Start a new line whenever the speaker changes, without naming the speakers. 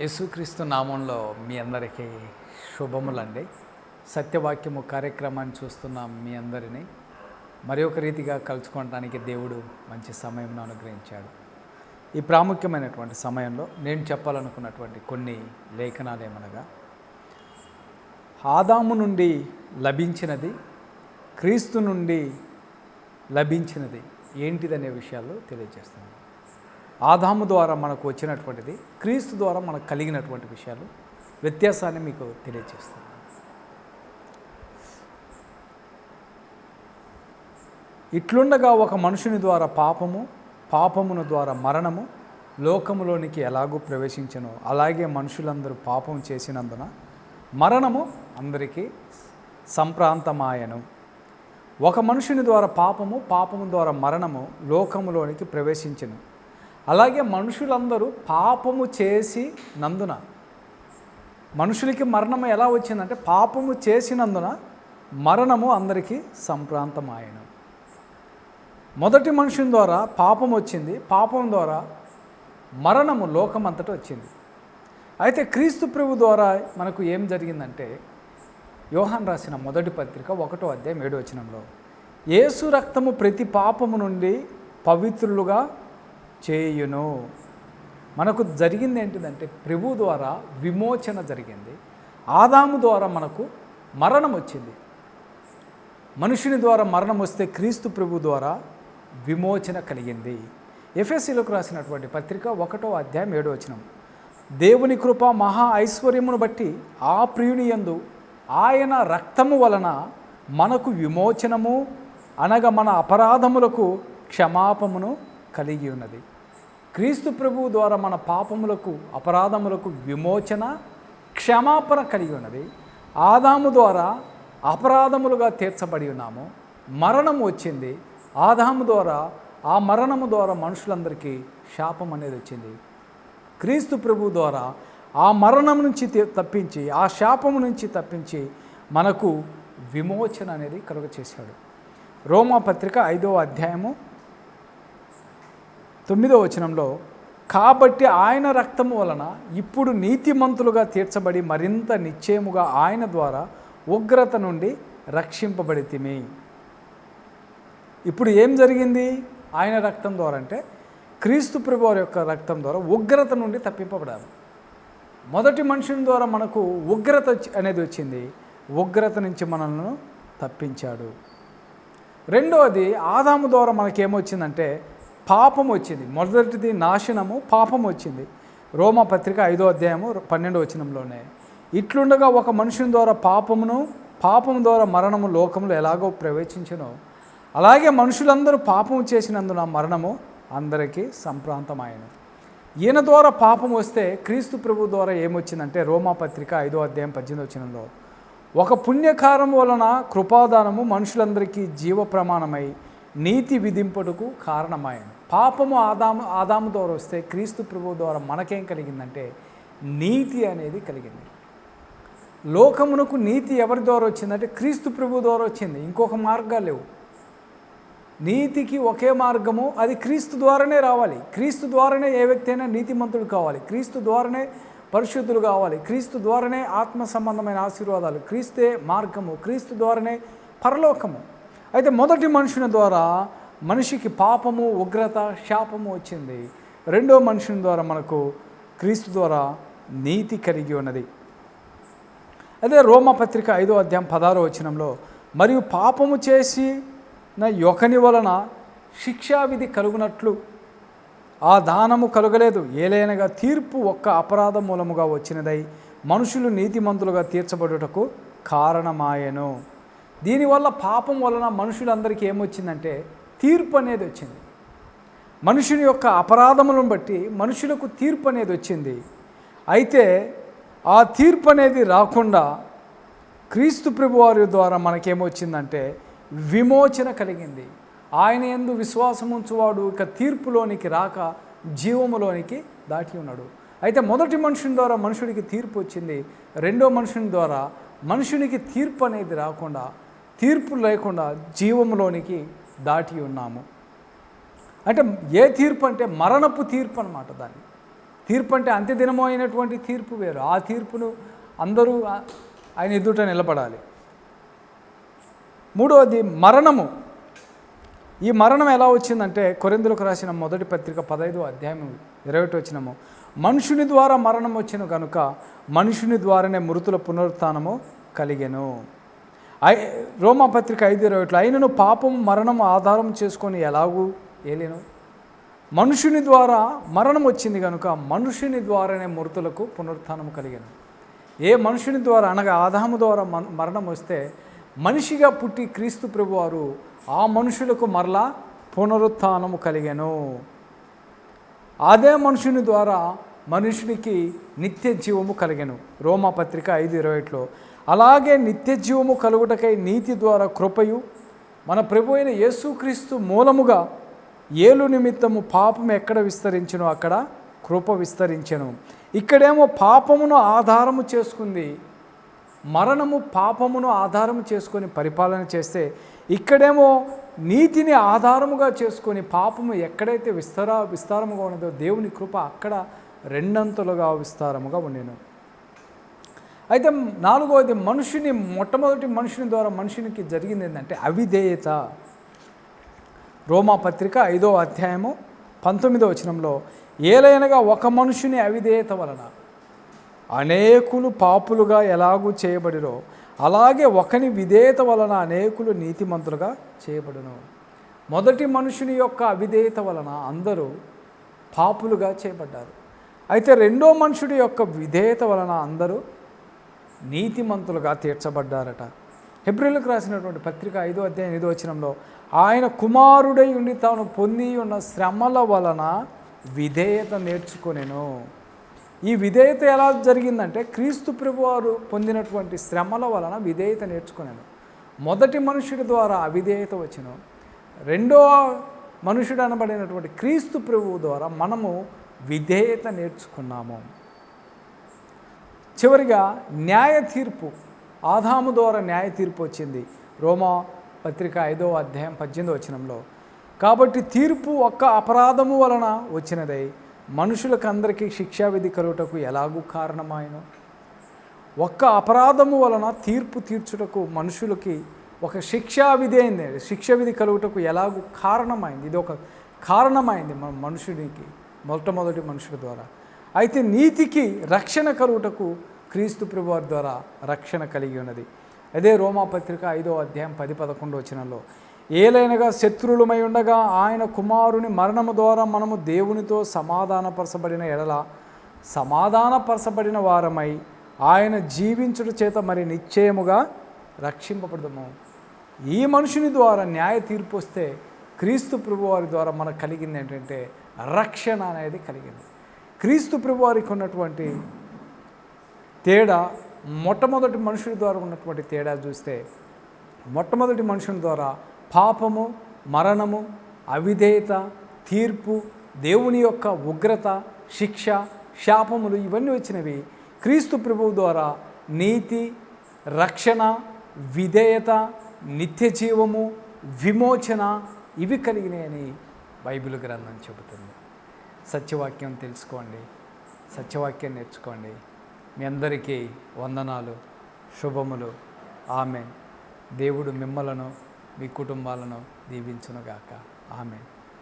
యేసుక్రీస్తు నామంలో మీ అందరికీ శుభములండి. సత్యవాక్యము కార్యక్రమాన్ని చూస్తున్న మీ అందరినీ మరి ఒక రీతిగా కలుసుకోవడానికి దేవుడు మంచి సమయంను అనుగ్రహించాడు. ఈ ప్రాముఖ్యమైనటువంటి సమయంలో నేను చెప్పాలనుకున్నటువంటి కొన్ని లేఖనాలు ఏమనగా ఆదాము నుండి లభించినది క్రీస్తు నుండి లభించినది ఏంటిదనే విషయాలు తెలియజేస్తున్నాను. ఆదాము ద్వారా మనకు వచ్చినటువంటిది క్రీస్తు ద్వారా మనకు కలిగినటువంటి విషయాలు వ్యత్యాసాన్ని మీకు తెలియజేస్తాను ఇట్లుండగా ఒక మనుషుని ద్వారా పాపము పాపమును ద్వారా మరణము లోకములోనికి ఎలాగూ ప్రవేశించను. అలాగే మనుషులందరూ పాపం చేసినందున మరణము అందరికీ సంప్రాంతమాయను. ఒక మనుషుని ద్వారా పాపము పాపము ద్వారా మరణము లోకములోనికి ప్రవేశించను. అలాగే మనుషులందరూ పాపము చేసి నందున. మనుషులకి మరణం ఎలా వచ్చిందంటే పాపము చేసినందున మరణము అందరికీ సంప్రాంతమాయను. మొదటి మనుషుని ద్వారా పాపం వచ్చింది పాపం ద్వారా మరణము లోకమంతట వచ్చింది. అయితే క్రీస్తు ప్రభు ద్వారా మనకు ఏం జరిగిందంటే యోహాన్ రాసిన మొదటి పత్రిక ఒకటో అధ్యాయం ఏడు వచనంలో యేసు రక్తము ప్రతి పాపము నుండి పవిత్రులుగా చేయును. మనకు జరిగింది ఏంటిదంటే ప్రభు ద్వారా విమోచన జరిగింది. ఆదాము ద్వారా మనకు మరణం వచ్చింది. మనుషుని ద్వారా మరణం వస్తే క్రీస్తు ప్రభు ద్వారా విమోచన కలిగింది. ఎఫ్ఎస్సీలకు రాసినటువంటి పత్రిక ఒకటో అధ్యాయం ఏడో వచనం. దేవుని కృప మహా ఐశ్వర్యమును బట్టి ఆ ప్రియుని యందు ఆయన రక్తము వలన మనకు విమోచనము అనగా మన అపరాధములకు క్షమాపమును కలిగి ఉన్నది. క్రీస్తు ప్రభువు ద్వారా మన పాపములకు అపరాధములకు విమోచన క్షమాపణ కలిగి ఉన్నది. ఆదాము ద్వారా అపరాధములుగా తీర్చబడి ఉన్నాము. మరణం వచ్చింది. ఆదాము ద్వారా ఆ మరణము ద్వారా మనుషులందరికీ శాపం అనేది వచ్చింది. క్రీస్తు ప్రభు ద్వారా ఆ మరణం నుంచి తప్పించి ఆ శాపము నుంచి తప్పించి మనకు విమోచన అనేది కలుగ చేశాడు రోమా పత్రిక ఐదో అధ్యాయము తొమ్మిదో వచనంలో కాబట్టి ఆయన రక్తము వలన ఇప్పుడు నీతిమంతులుగా తీర్చబడి మరింత నిశ్చయముగా ఆయన ద్వారా ఉగ్రత నుండి రక్షింపబడితిమి. ఇప్పుడు ఏం జరిగింది? ఆయన రక్తం ద్వారా అంటే క్రీస్తు ప్రభువారి యొక్క రక్తం ద్వారా ఉగ్రత నుండి తప్పింపబడాలి. మొదటి మనుషుని ద్వారా మనకు ఉగ్రత అనేది వచ్చింది. ఉగ్రత నుంచి మనల్ని తప్పించాడు. రెండవది ఆదాము ద్వారా మనకేమొచ్చిందంటే పాపం వచ్చింది. మొదటిది నాశనము పాపం వచ్చింది. రోమా పత్రిక ఐదో అధ్యాయము పన్నెండో వచనంలోనే ఇట్లుండగా ఒక మనుషుని ద్వారా పాపమును పాపం ద్వారా మరణము లోకంలో ఎలాగో ప్రవేశించనో అలాగే మనుషులందరూ పాపం చేసినందున మరణము అందరికీ సంప్రాంతమాయను. ఈయన ద్వారా పాపం వస్తే క్రీస్తు ప్రభు ద్వారా ఏమొచ్చిందంటే రోమా పత్రిక ఐదో అధ్యాయం పద్దెనిమిది వచనంలో ఒక పుణ్యకారం వలన కృపాదానము మనుషులందరికీ జీవ ప్రమాణమై నీతి విధింపుటకు కారణమాయను. పాపము ఆదాము ఆదాము ద్వారా వస్తే క్రీస్తు ప్రభు ద్వారా మనకేం కలిగిందంటే నీతి అనేది కలిగింది. లోకమునకు నీతి ఎవరి ద్వారా వచ్చిందంటే క్రీస్తు ప్రభు ద్వారా వచ్చింది. ఇంకొక మార్గాలు లేవు. నీతికి ఒకే మార్గము అది క్రీస్తు ద్వారానే రావాలి. క్రీస్తు ద్వారానే ఏ వ్యక్తి అయినా నీతిమంతుడు కావాలి. క్రీస్తు ద్వారానే పరిశుద్ధులు కావాలి. క్రీస్తు ద్వారానే ఆత్మ సంబంధమైన ఆశీర్వాదాలు. క్రీస్తే మార్గము క్రీస్తు ద్వారానే పరలోకము. అయితే మొదటి మనుషుని ద్వారా మనిషికి పాపము ఉగ్రత శాపము వచ్చింది. రెండో మనుషుని ద్వారా మనకు క్రీస్తు ద్వారా నీతి కలిగి ఉన్నది. అదే రోమపత్రిక ఐదో అధ్యాయం పదారో వచనంలో మరియు పాపము చేసి నా యొకని వలన శిక్షావిధి కలుగునట్లు. ఆ దానము కలుగలేదు. ఏలైనగా తీర్పు ఒక్క అపరాధ మూలముగా వచ్చినదై మనుషులు నీతిమంతులుగా తీర్చబడుటకు కారణమాయను. దీనివల్ల పాపం వలన మనుషులందరికీ ఏమొచ్చిందంటే తీర్పు అనేది వచ్చింది. మనుషుని యొక్క అపరాధములను బట్టి మనుషులకు తీర్పు అనేది వచ్చింది. అయితే ఆ తీర్పు అనేది రాకుండా క్రీస్తు ప్రభువారి ద్వారా మనకేమొచ్చిందంటే విమోచన కలిగింది. ఆయన ఎందు విశ్వాసం ఉంచువాడు ఇక తీర్పులోనికి రాక జీవములోనికి దాటి ఉన్నాడు. అయితే మొదటి మనుషుని ద్వారా మనుషుడికి తీర్పు వచ్చింది. రెండో మనుషుని ద్వారా మనుషునికి తీర్పు అనేది రాకుండా తీర్పు లేకుండా జీవములోనికి దాటి ఉన్నాము. అంటే ఏ తీర్పు అంటే మరణపు తీర్పు అనమాట దాన్ని. తీర్పు అంటే అంత్యదినము అయినటువంటి తీర్పు వేరు. ఆ తీర్పును అందరూ ఆయన ఎదుట నిలబడాలి. మూడవది మరణము. ఈ మరణం ఎలా వచ్చిందంటే కొరిందులకు రాసిన మొదటి పత్రిక పదహైదు అధ్యాయం ఇరవై వచ్చినము. మనుషుని ద్వారా మరణం వచ్చిన కనుక మనుషుని ద్వారానే మృతుల పునరుత్నము కలిగెను. ఐ రోమా పత్రిక ఐదు ఇరవై ఒకటిలో అయినను పాపం మరణం ఆధారం చేసుకొని ఎలాగూ ఏలేను? మనుషుని ద్వారా మరణం వచ్చింది కనుక మనుషుని ద్వారానే మృతులకు పునరుత్నం కలిగాను. ఏ మనుషుని ద్వారా అనగా ఆదాము ద్వారా మరణం వస్తే మనిషిగా పుట్టి క్రీస్తు ప్రభువారు ఆ మనుషులకు మరలా పునరుత్నము కలిగాను. అదే మనుషుని ద్వారా మనుషునికి నిత్య జీవము కలిగాను. రోమా పత్రిక ఐదు ఇరవై ఒకటిలో అలాగే నిత్య జీవము కలుగుటకై నీతి ద్వారా కృపయు. మన ప్రభు అయిన యేసుక్రీస్తు మూలముగా ఏలు నిమిత్తము పాపం ఎక్కడ విస్తరించను అక్కడ కృప విస్తరించెను. ఇక్కడేమో పాపమును ఆధారము చేసుకుంది. మరణము పాపమును ఆధారము చేసుకొని పరిపాలన చేస్తే ఇక్కడేమో నీతిని ఆధారముగా చేసుకొని పాపము ఎక్కడైతే విస్తార విస్తారముగా ఉన్నదో దేవుని కృప అక్కడ రెండంతలుగా విస్తారముగా ఉండేను. అయితే నాలుగవది మనుషుని మొట్టమొదటి మనుషుని ద్వారా మనుషునికి జరిగింది ఏంటంటే అవిధేయత. రోమా పత్రిక ఐదో అధ్యాయము పంతొమ్మిదో వచనంలో ఏలైనగా ఒక మనుషుని అవిధేయత వలన అనేకులు పాపులుగా ఎలాగూ చేయబడిరో అలాగే ఒకని విధేయత వలన అనేకులు నీతిమంతులుగా చేయబడును. మొదటి మనుషుని యొక్క అవిధేయత వలన అందరూ పాపులుగా చేయబడ్డారు. అయితే రెండో మనుషుడి యొక్క విధేయత వలన అందరూ నీతిమంతులుగా తీర్చబడ్డారట. హెబ్రిల్కి రాసినటువంటి పత్రిక ఐదో అధ్యాయం ఐదో వచనంలో ఆయన కుమారుడై ఉండి తాను పొంది ఉన్న శ్రమల వలన విధేయత నేర్చుకొనెను. ఈ విధేయత ఎలా జరిగిందంటే క్రీస్తు ప్రభువారు పొందినటువంటి శ్రమల వలన విధేయత నేర్చుకున్నాను మొదటి మనుషుడి ద్వారా అవిధేయత వచ్చిన. రెండో మనుషుడు అనబడినటువంటి క్రీస్తు ప్రభువు ద్వారా మనము విధేయత నేర్చుకున్నాము. చివరిగా న్యాయ తీర్పు ఆదాము ద్వారా న్యాయ తీర్పు వచ్చింది. రోమా పత్రిక ఐదో అధ్యాయం పద్దెనిమిదో వచనంలో కాబట్టి తీర్పు ఒక్క అపరాధము వలన వచ్చినదై మనుషులకందరికీ శిక్షావిధి కలుగుటకు ఎలాగూ కారణమాయను? ఒక్క అపరాధము వలన తీర్పు తీర్చుటకు మనుషులకి ఒక శిక్షా విధి అయింది శిక్ష విధి కలుగుటకు ఎలాగూ కారణమైంది ఇది ఒక కారణమైంది మన మనుషునికి మొట్టమొదటి మనుషుల ద్వారా. అయితే నీతికి రక్షణ కలుగుటకు క్రీస్తు ప్రభువారి ద్వారా రక్షణ కలిగి ఉన్నది. అదే రోమాపత్రిక ఐదో అధ్యాయం పది పదకొండు వచనంలో ఏలైనగా శత్రువులమై ఉండగా ఆయన కుమారుని మరణము ద్వారా మనము దేవునితో సమాధానపరచబడిన ఎడల సమాధానపరచబడిన వారమై ఆయన జీవించుట చేత మరి నిశ్చయముగా రక్షింపబడము ఈ మనుషుని ద్వారా న్యాయ తీర్పు వస్తే క్రీస్తు ప్రభువారి ద్వారా మనకు కలిగింది ఏంటంటే రక్షణ అనేది కలిగింది. క్రీస్తు ప్రభువారికి ఉన్నటువంటి తేడా మొట్టమొదటి మనుషుడి ద్వారా ఉన్నటువంటి తేడా చూస్తే మొట్టమొదటి మనుషుని ద్వారా పాపము మరణము అవిధేయత తీర్పు దేవుని యొక్క ఉగ్రత శిక్ష శాపములు ఇవన్నీ వచ్చినవి క్రీస్తు ప్రభువు ద్వారా నీతి రక్షణ విధేయత నిత్య జీవము విమోచన ఇవి కలిగినాయని బైబిల్ గ్రంథం చెబుతుంది. సత్యవాక్యం తెలుసుకోండి సత్యవాక్యం నేర్చుకోండి. మీ అందరికీ వందనాలు శుభములు. ఆమెన్. దేవుడు మిమ్మలను మీ కుటుంబాలను దీవించునుగాక. ఆమెన్.